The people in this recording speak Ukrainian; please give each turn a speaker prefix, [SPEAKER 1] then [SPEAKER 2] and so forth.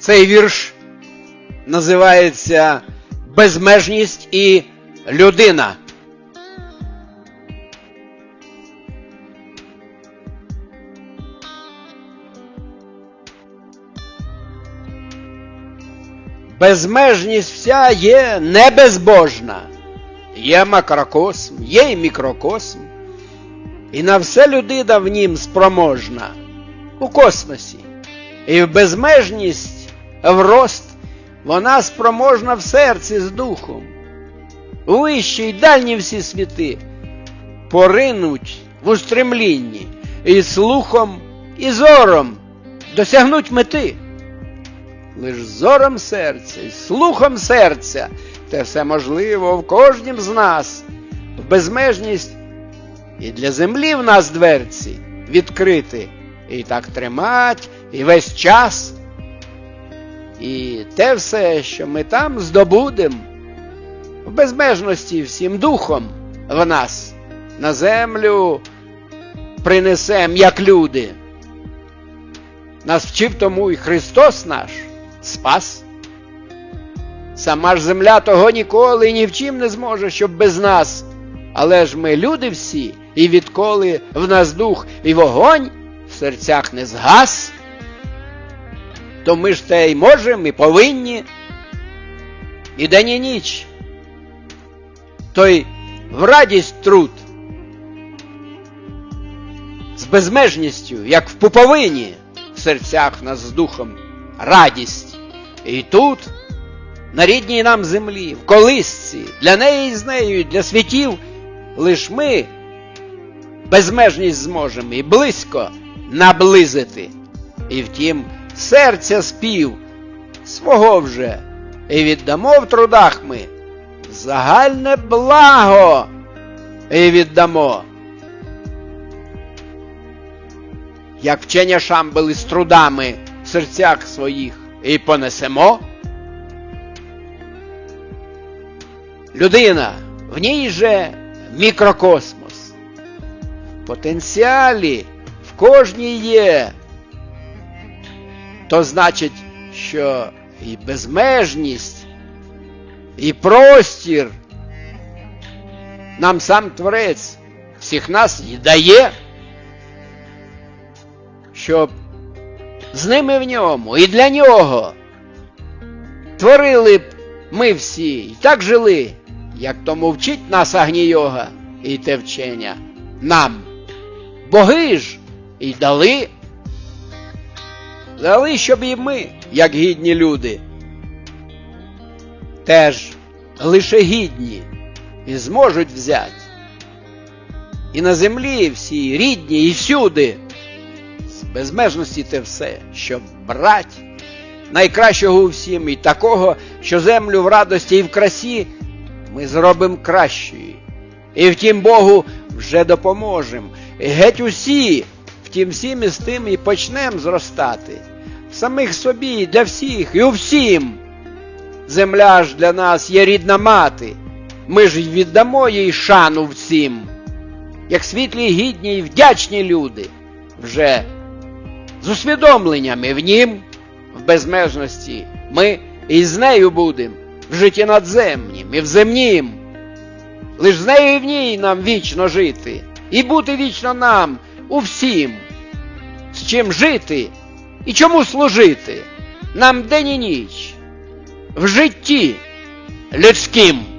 [SPEAKER 1] Цей вірш називається Безмежність і людина. Безмежність вся є небезбожна. Є макрокосм, є і мікрокосм. І на все людина в нім спроможна у космосі. І в безмежність, в рост вона спроможна в серці з духом. Вищі й дальні всі світи поринуть в устремлінні і слухом, і зором досягнуть мети. Лиш зором серця і слухом серця те все можливо в кожнім з нас, в безмежність і для землі в нас дверці відкрити, і так тримать, і весь час. І те все, що ми там здобудем, в безмежності всім духом в нас на землю принесем, як люди. Нас вчив тому і Христос наш спас. Сама ж земля того ніколи ні в чим не зможе, щоб без нас. Але ж ми люди всі, і відколи в нас дух і вогонь в серцях не згас, то ми ж те й можемо, і повинні. І день і ніч. Той в радість труд. З безмежністю, як в пуповині, в серцях нас з духом радість. І тут, на рідній нам землі, в колисці, для неї і з нею, для світів, лиш ми безмежність зможемо і близько наблизити. І втім, серця спів свого вже, і віддамо в трудах ми загальне благо і віддамо. Як вчення шамбали з трудами в серцях своїх і понесемо. Людина, в ній же мікрокосмос. Потенціалі в кожній є. То значить, що і безмежність, і простір нам сам Творець всіх нас і дає, щоб з ними в ньому і для нього творили б ми всі і так жили, як тому вчить нас Агнійога і те вчення нам. Боги ж і дали, дали, щоб і ми, як гідні люди, теж лише гідні і зможуть взяти. І на землі всі рідні, і всюди. З безмежності те все, щоб брать найкращого у всім і такого, що землю в радості і в красі ми зробимо кращою. І втім Богу вже допоможем. І геть усі, втім всім із тим і почнем зростати. Самих собі, для всіх і у всім. Земля ж для нас є рідна мати. Ми ж віддамо їй шану всім, як світлі, гідні й вдячні люди, вже з усвідомленнями в нім, в безмежності, ми і з нею будем в житті надземнім і в земнім. Лиш з нею і в ній нам вічно жити, і бути вічно нам у всім, з чим жити і чому служити нам день і ніч в житті людським.